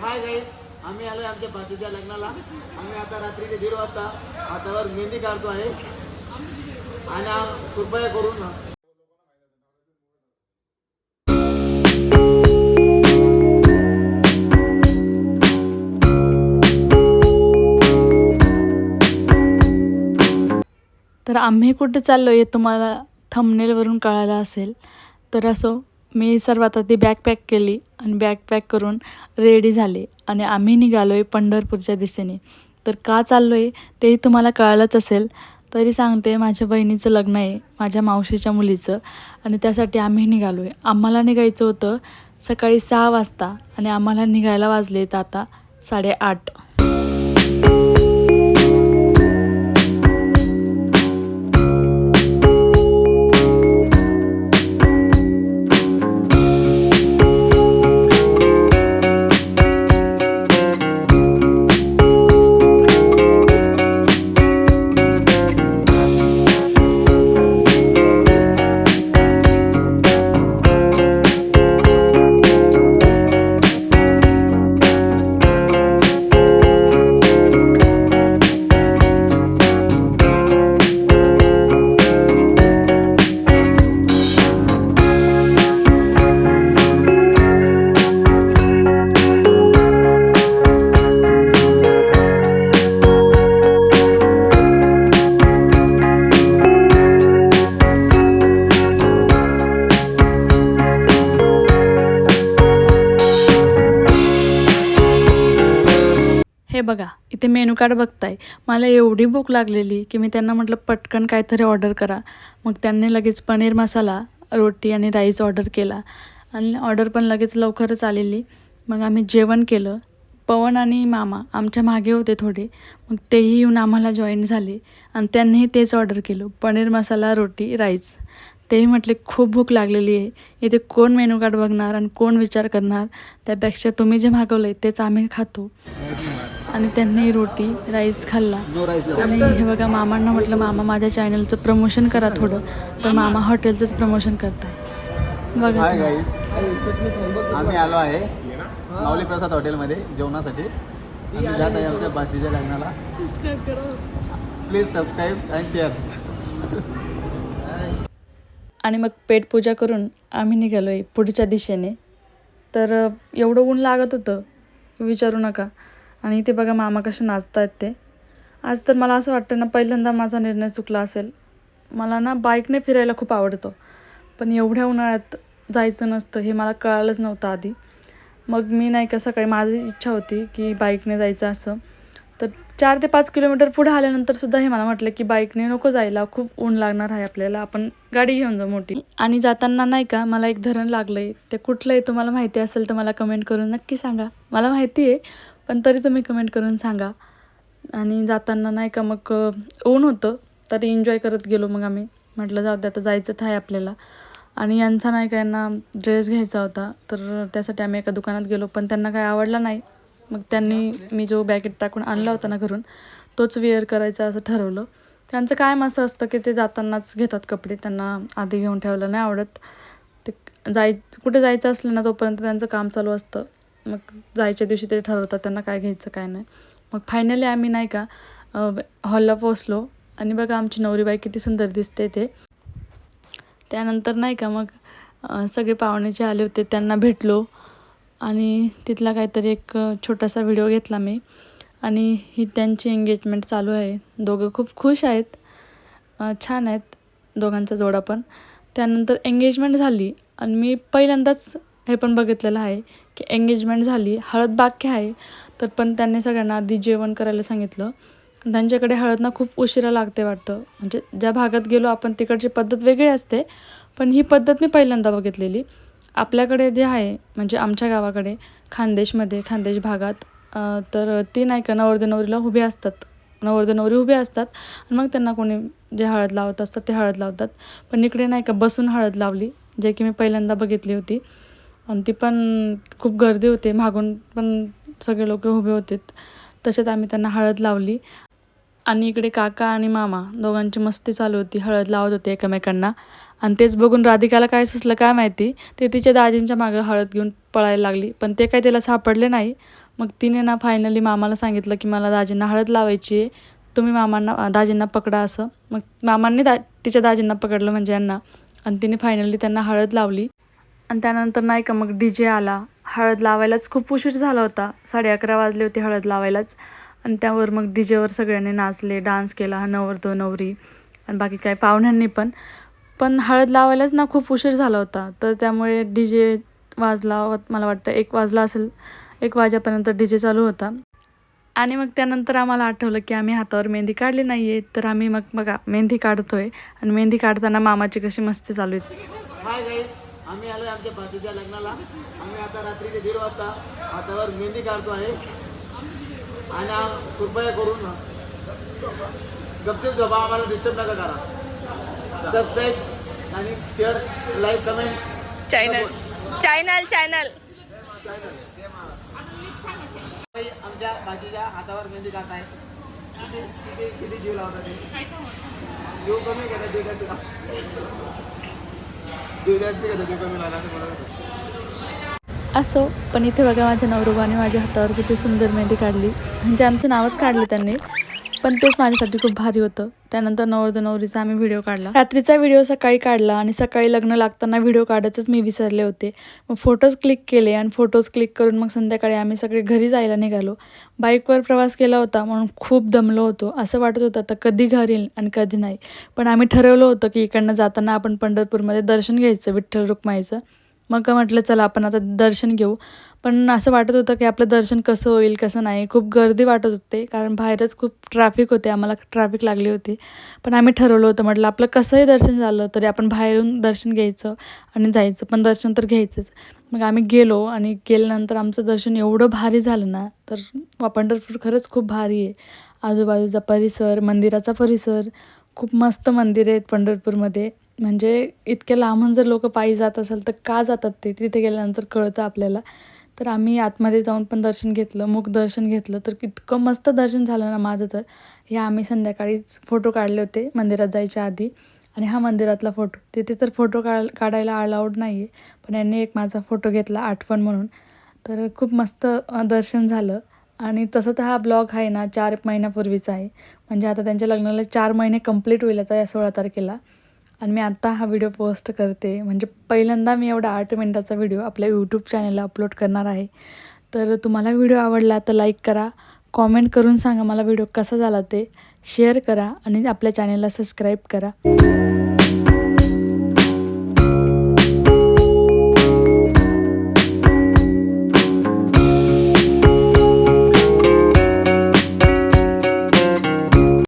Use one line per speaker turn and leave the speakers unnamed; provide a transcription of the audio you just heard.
Hi guys आम्ही आलो आमच्या बाजूच्या लग्नाला. आम्ही आता रात्रीचे दीड वाजता हातावर मेहंदी काढतो आहे. आणि कृपया करून
तर आम्ही कुठे चाललो आहे तुम्हाला थंबनेलवरून कळालं असेल. तर असो मी सर्वात आधी बॅग पॅक केली आणि बॅग पॅक करून रेडी झाले आणि आम्ही निघालो आहे पंढरपूरच्या दिशेने. तर का चाललो आहे तेही तुम्हाला कळलंच असेल. तरी सांगते माझ्या बहिणीचं लग्न आहे माझ्या मावशीच्या मुलीचं आणि त्यासाठी आम्ही निघालो आहे आम्हाला निघायचं होतं सकाळी सहा वाजता आणि आम्हाला निघायला वाजले आहेत आता साडेआठ. हे बघा इथे मेनू कार्ड बघताय. मला एवढी भूक लागलेली की मी त्यांना म्हटलं पटकन काहीतरी ऑर्डर करा. मग त्यांनी लगेच पनीर मसाला रोटी आणि राईस ऑर्डर केला. आणि ऑर्डर पण लगेच लवकरच आलेली. मग आम्ही जेवण केलं. पवन आणि मामा आमच्या मागे होते थोडे. मग तेही येऊन आम्हाला जॉईन झाले. आणि त्यांनीही तेच ऑर्डर केलं. पनीर मसाला रोटी राईस. तेही म्हटले खूप भूक लागलेली आहे. इथे कोण मेनू कार्ड बघणार आणि कोण विचार करणार? त्यापेक्षा तुम्ही जे मागवलं आहे तेच आम्ही खातो. आणि त्यांनी रोटी राईस खाल्ला. आणि हे बघा मामांना म्हटलं मामा माझ्या चॅनलचं प्रमोशन करा थोडं. तर मामा हॉटेलचंच प्रमोशन करताय. बघा
आम्ही आलो आहे माऊली प्रसाद हॉटेलमध्ये जेवणासाठी जात आहे आमच्या बाजीच्या लग्नाला. प्लीज सबस्क्राईब अँड शेअर
आणि मग पेटपूजा करून आम्ही निघालो आहे पुढच्या दिशेने. तर एवढं ऊन लागत होतं. विचारू नका. आणि ते बघा मामा कसे नाचत आहेत ते. आज तर मला असं वाटतं ना पहिल्यांदा माझा निर्णय चुकला असेल. मला ना बाईकने फिरायला खूप आवडतं. पण एवढ्या उन्हाळ्यात जायचं नसतं हे मला कळालंच नव्हतं आधी. मग मी नाही का सकाळी माझी इच्छा होती की बाईकने जायचं असं. तर चार ते पाच किलोमीटर पुढे आल्यानंतरसुद्धा हे मला म्हटलं की बाईकने नको जायला खूप ऊन लागणार आहे आपल्याला आपण गाडी घेऊन जाऊ मोठी. आणि जाताना नाही का मला एक धरण लागलं आहे ते कुठलं आहे तुम्हाला माहिती असेल तर मला कमेंट करून नक्की सांगा. मला माहिती आहे पण तरी तुम्ही कमेंट करून सांगा. आणि जाताना नाही का मग ऊन होतं तरी एन्जॉय करत गेलो मग आम्ही. म्हटलं जाऊ दे आता जायचंच आहे आपल्याला. आणि यांचा नाही का यांना ड्रेस घ्यायचा होता तर त्यासाठी आम्ही एका दुकानात गेलो. पण त्यांना काही आवडला नाही. मग त्यांनी मी जो बॅकेट टाकून आणला होता ना घरून तोच वेअर करायचा असं ठरवलं. त्यांचं कायम असं असतं की ते जातानाच घेतात कपडे. त्यांना आधी घेऊन ठेवायला नाही आवडत. ते जाय कुठे जायचं असलं ना तोपर्यंत त्यांचं काम चालू असतं. मग जायच्या दिवशी तरी ठरवतात त्यांना काय घ्यायचं काय नाही. मग फायनली आम्ही नाही का हॉलला पोचलो आणि बघा आमची नवरीबाई किती सुंदर दिसते ते. त्यानंतर नाही का मग सगळे पाहुणे जे आले होते त्यांना भेटलो. आणि तिथला काहीतरी एक छोटासा व्हिडिओ घेतला मी. आणि ही त्यांची एंगेजमेंट चालू आहे. दोघं खूप खुश आहेत. छान आहेत दोघांचा जोडा पण. त्यानंतर एंगेजमेंट झाली. आणि मी पहिल्यांदाच हे पण बघितलेलं आहे की एंगेजमेंट झाली हळद बाकी आहे. तर पण त्यांनी सगळ्यांना आधी जेवण करायला सांगितलं. त्यांच्याकडे हळदना खूप उशिरा लागते वाटतं. म्हणजे ज्या भागात गेलो आपण तिकडची पद्धत वेगळी असते. पण ही पद्धत मी पहिल्यांदा बघितलेली. आपल्याकडे जे आहे म्हणजे आमच्या गावाकडे खानदेशमध्ये खानदेश भागात तर ती नाही का नवरदे नवरीला उभे असतात. नवरदे नवरी उभे असतात. आणि मग त्यांना कोणी जे हळद लावत असतात ते हळद लावतात. पण इकडे नाही का बसून हळद लावली जे की मी पहिल्यांदा बघितली होती. आणि ती पण खूप गर्दी होते. मागून पण सगळे लोक उभे होते. तसेच आम्ही त्यांना हळद लावली. आणि इकडे काका आणि मामा दोघांची मस्ती चालू होती. हळद लावत होते एकमेकांना. आणि तेच बघून राधिकाला काय सुचलं काय माहिती? ते तिच्या दाजींच्या मागं हळद घेऊन पळायला लागली. पण ते काही तिला सापडले नाही. मग तिने ना फायनली मामाला सांगितलं की मला दाजींना हळद लावायची आहे. तुम्ही मामांना दाजींना पकडा असं. मग मामांनी दा तिच्या दाजींना पकडलं म्हणजे यांना. आणि तिने फायनली त्यांना हळद लावली. आणि त्यानंतर नाही का मग डी जे आला. हळद लावायलाच खूप उशीर झाला होता. साडे अकरा वाजले होते हळद लावायलाच. आणि त्यावर मग डी जेवर सगळ्यांनी नाचले डान्स केला नवरतो नवरी आणि बाकी काय पाहुण्यांनी पण. पण हळद लावायलाच ना खूप उशीर झाला होता. तर त्यामुळे डी जे वाजला मला वाटतं एक वाजला असेल एक वाजेपर्यंत डी जे चालू होता. आणि मग त्यानंतर आम्हाला आठवलं की आम्ही हातावर मेहंदी काढली नाही आहे तर आम्ही मग बघा मेहंदी काढतो आहे आणि मेहंदी काढताना मामाची कशी मस्ती चालू आहे.
आम्ही आलोय आमच्या बाजूच्या लग्नाला. आम्ही आता रात्रीचे दीड वाजता हातावर मेहंदी काढतो आहे. आणि कृपया करून गपचूप झोपा आम्हाला डिस्टर्ब नका करा. सबस्क्राईब आणि share like comment
channel channel channel
आमच्या बाजूच्या हातावर मेहंदी काढताय किती किती जीव लावता ते. जीव कमी केला असो
पण इथे बघा माझ्या नवरोबाने माझ्या हातावर किती सुंदर मेहंदी काढली. म्हणजे आमचं नावच काढलं त्यांनी. पण तेच माझ्यासाठी खूप भारी होतं. त्यानंतर नवरदेव नवरीचा आम्ही व्हिडिओ काढला. रात्रीचा व्हिडिओ सकाळी काढला आणि सकाळी लग्न लागताना व्हिडिओ काढायचंच मी विसरले होते. मग फोटोज क्लिक केले आणि फोटोज क्लिक करून मग संध्याकाळी आम्ही सगळे घरी जायला निघालो. बाईकवर प्रवास केला होता म्हणून खूप दमलो होतो. असं वाटत होतं आता कधी घरी येईल आणि कधी नाही. पण आम्ही ठरवलं होतं की इकडनं जाताना आपण पंढरपूरमध्ये दर्शन घ्यायचं विठ्ठल रुक्माईचं. मग म्हटलं चला आपण आता दर्शन घेऊ. पण असं वाटत होतं की आपलं दर्शन कसं होईल कसं नाही. खूप गर्दी वाटत होते कारण बाहेरच खूप ट्रॅफिक होते. आम्हाला ट्रॅफिक लागली होती. पण आम्ही ठरवलं होतं म्हटलं आपलं कसंही दर्शन झालं तरी आपण बाहेरून दर्शन घ्यायचं आणि जायचं. पण दर्शन तर घ्यायचंच. मग आम्ही गेलो आणि गेल्यानंतर आमचं दर्शन एवढं भारी झालं ना तर पंढरपूर खरंच खूप भारी आहे. आजूबाजूचा परिसर मंदिराचा परिसर खूप मस्त मंदिर आहेत पंढरपूरमध्ये. म्हणजे इतक्या लांबून जर लोक पायी जात असेल तर का जातात ते? तिथे गेल्यानंतर कळतं आपल्याला. तर आम्ही आतमध्ये जाऊन पण दर्शन घेतलं मुख दर्शन घेतलं. तर इतकं मस्त दर्शन झालं ना माझं तर. हे आम्ही संध्याकाळीच फोटो काढले होते मंदिरात जायच्या आधी. आणि हा मंदिरातला फोटो तिथे तर फोटो काढ काढायला अलाउड नाही आहे पण यांनी एक माझा फोटो घेतला आठवण म्हणून. तर खूप मस्त दर्शन झालं. आणि तसं तर हा ब्लॉग आहे ना चार महिन्यापूर्वीचा आहे. म्हणजे आता त्यांच्या लग्नाला चार महिने कंप्लीट होईल आता या सोळा तारखेला. आणि मी आत्ता हा व्हिडिओ पोस्ट करते. म्हणजे पहिल्यांदा मी एवढा आठ मिनटाचा व्हिडिओ आपल्या यूट्यूब चॅनलला अपलोड करणार आहे. तर तुम्हाला व्हिडिओ आवडला तर लाईक करा. कॉमेंट करून सांगा मला व्हिडिओ कसा झाला ते. शेअर करा आणि आपल्या चॅनलला सबस्क्राईब करा.